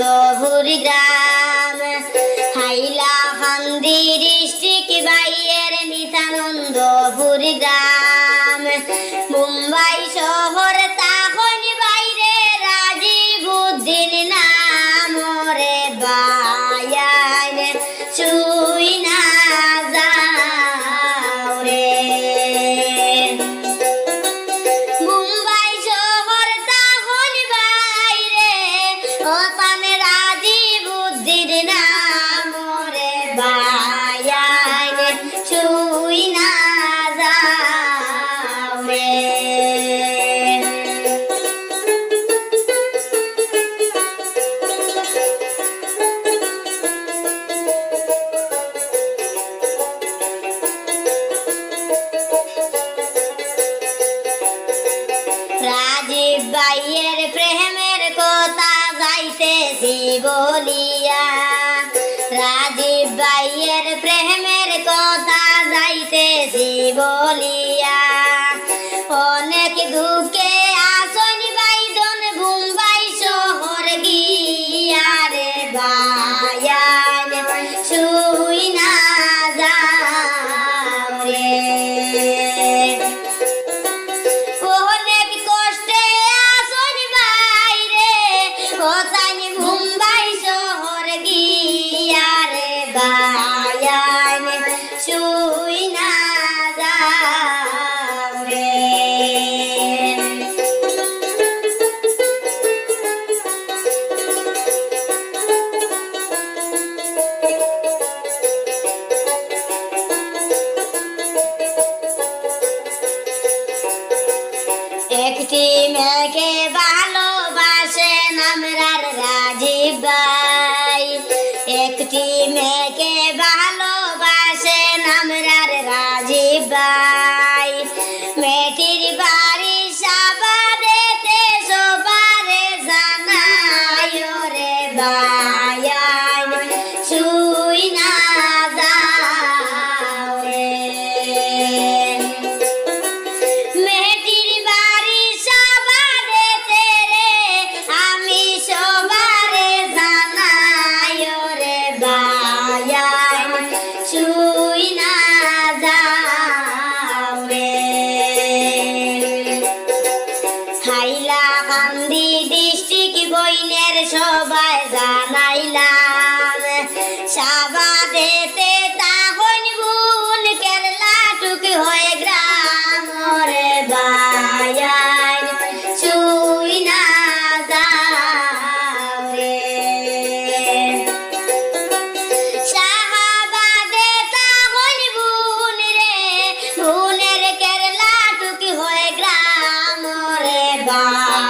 গহর গ্রাম। হাইলা হান্দি district বাইয়ের নিতানন্দ গ্রাম।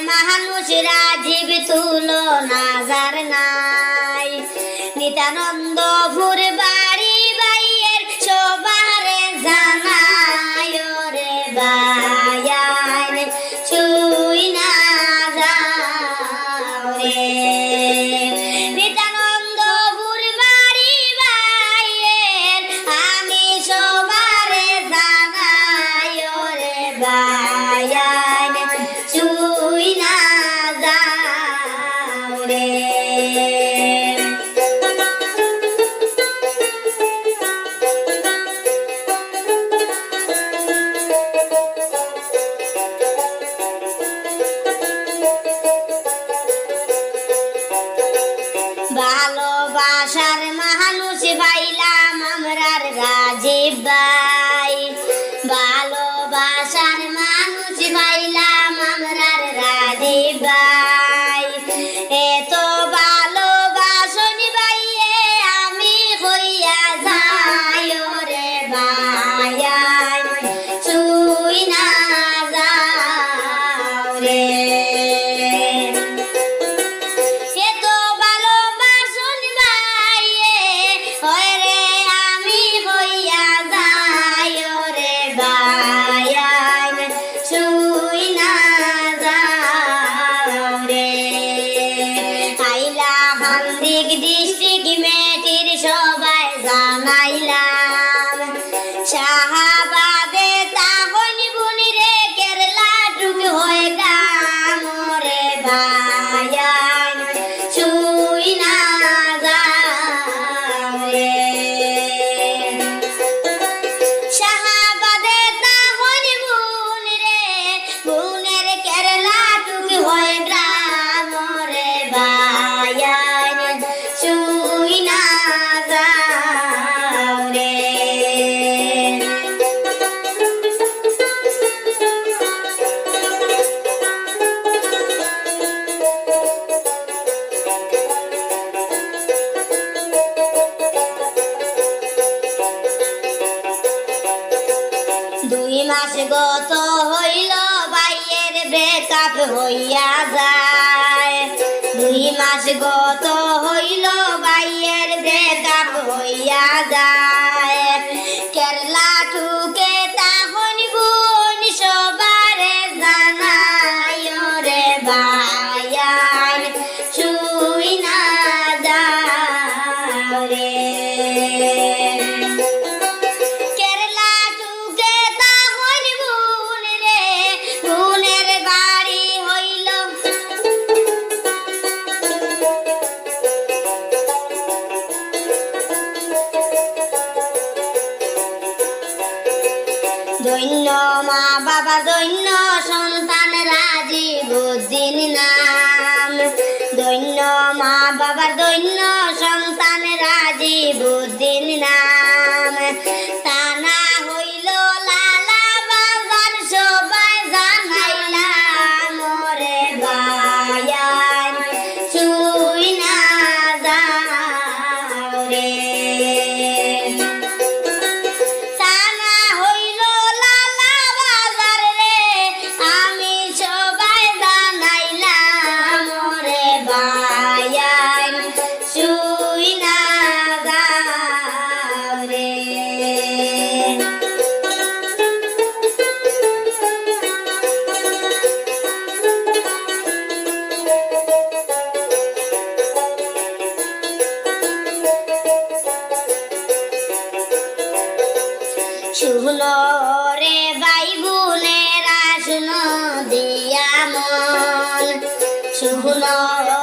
মহান মুশিরা জীবিত না বাসার মা কাপ হইয়া যায়। দুই মাস গত হইল বাইয়ের চেকআপ হইয়া যায়। মা বাবা দৈন্য সন্তান রাজি বুদ্দিন নাম। দৈন্য মা বাবা দৈন্য శుభులారా.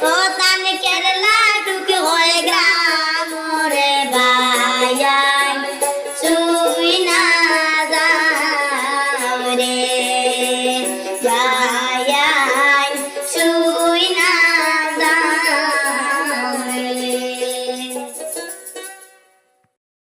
ഓ താൻ കേരള